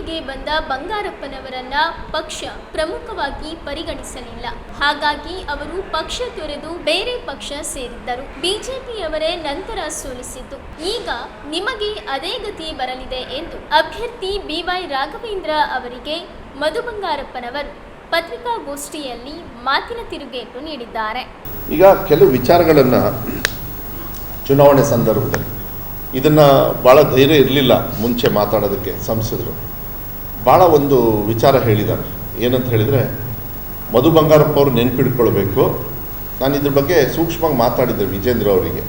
ಬಿಜೆಪಿಗೆ ಬಂದ ಬಂಗಾರಪ್ಪನವರನ್ನ ಪಕ್ಷ ಪ್ರಮುಖವಾಗಿ ಪರಿಗಣಿಸಲಿಲ್ಲ. ಹಾಗಾಗಿ ಅವರು ಪಕ್ಷ ತೊರೆದು ಬೇರೆ ಪಕ್ಷ ಸೇರಿದ್ದರು. ಬಿಜೆಪಿಯವರೇ ನಂತರ ಸೋಲಿಸಿದ್ದು. ಈಗ ನಿಮಗೆ ಅದೇ ಗತಿ ಬರಲಿದೆ ಎಂದು ಅಭ್ಯರ್ಥಿ ಬಿವೈ ರಾಘವೇಂದ್ರ ಅವರಿಗೆ ಮಧು ಬಂಗಾರಪ್ಪನವರು ಪತ್ರಿಕಾಗೋಷ್ಠಿಯಲ್ಲಿ ಮಾತಿನ ತಿರುಗೇಟು ನೀಡಿದ್ದಾರೆ. ಈಗ ಕೆಲವು ವಿಚಾರಗಳನ್ನು ಚುನಾವಣೆ ಸಂದರ್ಭದಲ್ಲಿ ಇದನ್ನು ಭಾಳ ಧೈರ್ಯ ಇರಲಿಲ್ಲ ಮುಂಚೆ ಮಾತಾಡೋದಕ್ಕೆ ಸಂಸದರು. ಭಾಳ ಒಂದು ವಿಚಾರ ಹೇಳಿದ್ದಾರೆ. ಏನಂತ ಹೇಳಿದರೆ, ಮಧು ಬಂಗಾರಪ್ಪ ಅವರು ನೆನ್ಪಿಡ್ಕೊಳ್ಬೇಕು. ನಾನು ಇದ್ರ ಬಗ್ಗೆ ಸೂಕ್ಷ್ಮವಾಗಿ ಮಾತಾಡಿದ್ದೆ ವಿಜೇಂದ್ರ ಅವರಿಗೆ.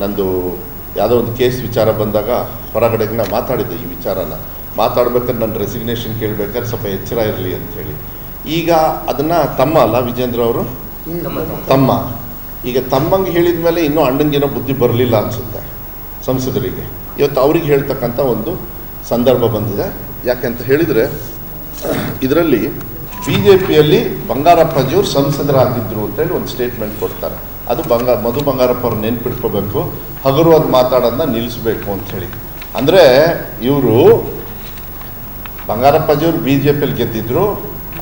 ನಂದು ಯಾವುದೋ ಒಂದು ಕೇಸ್ ವಿಚಾರ ಬಂದಾಗ ಹೊರಗಡೆಗೆ ನಾನು ಮಾತಾಡಿದ್ದೆ ಈ ವಿಚಾರನ. ಮಾತಾಡ್ಬೇಕಾದ್ರೆ ನನ್ನ ರೆಸಿಗ್ನೇಷನ್ ಕೇಳಬೇಕಾದ್ರೆ ಸ್ವಲ್ಪ ಎಚ್ಚರ ಇರಲಿ ಅಂಥೇಳಿ ಈಗ ಅದನ್ನು ತಮ್ಮ ಅಲ್ಲ ವಿಜೇಂದ್ರ ಅವರು? ತಮ್ಮ. ಈಗ ತಮ್ಮಂಗೆ ಹೇಳಿದ ಮೇಲೆ ಇನ್ನೂ ಅಣ್ಣಂಗೇನೋ ಬುದ್ಧಿ ಬರಲಿಲ್ಲ ಅನಿಸುತ್ತೆ ಸಂಸದರಿಗೆ. ಇವತ್ತು ಅವ್ರಿಗೆ ಹೇಳ್ತಕ್ಕಂಥ ಒಂದು ಸಂದರ್ಭ ಬಂದಿದೆ. ಯಾಕೆಂತ ಹೇಳಿದರೆ, ಇದರಲ್ಲಿ ಬಿ ಜೆ ಪಿಯಲ್ಲಿ ಬಂಗಾರಪ್ಪಜಿಯವರು ಸಂಸದರಾಗಿದ್ದರು ಅಂತೇಳಿ ಒಂದು ಸ್ಟೇಟ್ಮೆಂಟ್ ಕೊಡ್ತಾರೆ. ಅದು ಬಂಗ, ಮಧು ಬಂಗಾರಪ್ಪ ಅವ್ರು ನೆನ್ಪಿಟ್ಕೋಬೇಕು ಹಗುರವಾದ ಮಾತಾಡೋದನ್ನ ನಿಲ್ಲಿಸಬೇಕು ಅಂಥೇಳಿ ಅಂದರೆ ಇವರು ಬಂಗಾರಪ್ಪಜಿಯವರು ಬಿ ಜೆ ಪಿಯಲ್ಲಿ ಗೆದ್ದಿದ್ರು,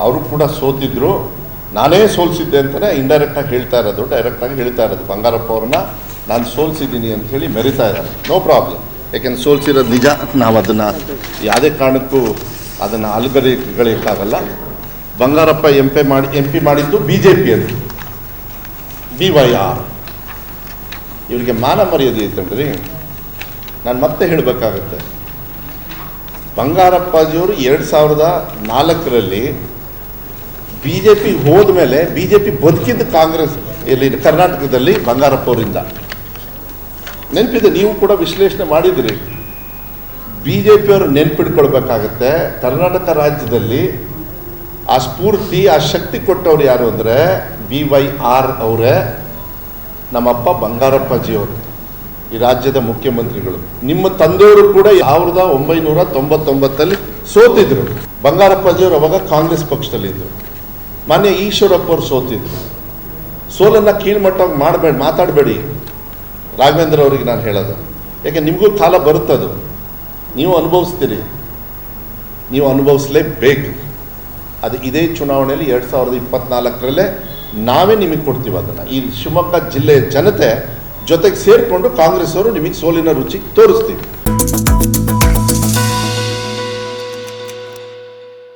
ಅವರು ಕೂಡ ಸೋತಿದ್ರು. ನಾನೇ ಸೋಲಿಸಿದ್ದೆ ಅಂತಲೇ ಇಂಡೈರೆಕ್ಟಾಗಿ ಹೇಳ್ತಾ ಇರೋದು ಡೈರೆಕ್ಟಾಗಿ ಹೇಳ್ತಾ ಇರೋದು ಬಂಗಾರಪ್ಪ ಅವ್ರನ್ನ. ನಾನು ಸೋಲಿಸಿದ್ದೀನಿ ಅಂಥೇಳಿ ಮೆರಿತಾ ಇದ್ದಾರೆ. ನೋ ಪ್ರಾಬ್ಲಮ್ ಯಾಕೆಂದ್ರೆ ಸೋಲ್ಸಿರೋದು ನಿಜ ನಾವು ಅದನ್ನು ಯಾವುದೇ ಕಾರಣಕ್ಕೂ ಅದನ್ನು ಅಲ್ಗರಿಗಳಿಕ್ಕಾಗಲ್ಲ ಬಂಗಾರಪ್ಪ ಎಂ ಪಿ ಮಾಡಿ ಎಂ ಪಿ ಮಾಡಿದ್ದು ಬಿ ಜೆ ಪಿಯಲ್ಲಿ ಬಿ ವೈ ಆರ್ ಇವರಿಗೆ ಮಾನ ಮರ್ಯಾದೆ ಐತಂದ್ರಿ ನಾನು ಮತ್ತೆ ಹೇಳಬೇಕಾಗತ್ತೆ. ಬಂಗಾರಪ್ಪಾಜಿಯವರು ಎರಡು ಸಾವಿರದ ನಾಲ್ಕರಲ್ಲಿ ಬಿ ಜೆ ಪಿ ಹೋದ ಮೇಲೆ ಬಿ ಜೆ ಪಿ ಬದುಕಿದ್ದ ಕಾಂಗ್ರೆಸ್, ಇಲ್ಲಿ ಕರ್ನಾಟಕದಲ್ಲಿ ಬಂಗಾರಪ್ಪ ಅವರಿಂದ. ನೆನಪಿದೆ, ನೀವು ಕೂಡ ವಿಶ್ಲೇಷಣೆ ಮಾಡಿದಿರಿ. ಬಿ ಜೆ ಪಿಯವರು ನೆನ್ಪಿಡ್ಕೊಳ್ಬೇಕಾಗತ್ತೆ. ಕರ್ನಾಟಕ ರಾಜ್ಯದಲ್ಲಿ ಆ ಸ್ಫೂರ್ತಿ, ಆ ಶಕ್ತಿ ಕೊಟ್ಟವ್ರು ಯಾರು ಅಂದರೆ ಬಿ ವೈ ಆರ್ ಅವರೇ, ನಮ್ಮಪ್ಪ ಬಂಗಾರಪ್ಪಾಜಿಯವರು, ಈ ರಾಜ್ಯದ ಮುಖ್ಯಮಂತ್ರಿಗಳು. ನಿಮ್ಮ ತಂದೆಯವರು ಕೂಡ ಸಾವಿರದ ಒಂಬೈನೂರ ತೊಂಬತ್ತೊಂಬತ್ತಲ್ಲಿ ಸೋತಿದ್ರು. ಬಂಗಾರಪ್ಪಾಜಿಯವರು ಅವಾಗ ಕಾಂಗ್ರೆಸ್ ಪಕ್ಷದಲ್ಲಿದ್ದರು ಮಾನ್ಯ ಈಶ್ವರಪ್ಪ ಅವರು ಸೋತಿದ್ರು. ಸೋಲನ್ನು ಕೀಳ್ಮಟ್ಟವಾಗಿ ಮಾಡಬೇಡಿ ಮಾತಾಡಬೇಡಿ. ರಾಘವೇಂದ್ರ ಅವರಿಗೆ ನಾನು ಹೇಳೋದು. ಯಾಕೆ, ನಿಮಗೂ ಕಾಲ ಬರುತ್ತದು. ನೀವು ಅನುಭವಿಸ್ತೀರಿ. ನೀವು ಅನುಭವಿಸಲೇಬೇಕು. ಅದು ಇದೇ ಚುನಾವಣೆಯಲ್ಲಿ ಎರಡು ಸಾವಿರದ ಇಪ್ಪತ್ನಾಲ್ಕರಲ್ಲೇ ನಾವೇ ನಿಮಗೆ ಕೊಡ್ತೀವಿ ಅದನ್ನು. ಈ ಶಿವಮೊಗ್ಗ ಜಿಲ್ಲೆಯ ಜನತೆ ಜೊತೆಗೆ ಸೇರಿಕೊಂಡು ಕಾಂಗ್ರೆಸ್ ಅವರು ನಿಮಗೆ ಸೋಲಿನ ರುಚಿ ತೋರಿಸ್ತೀವಿ.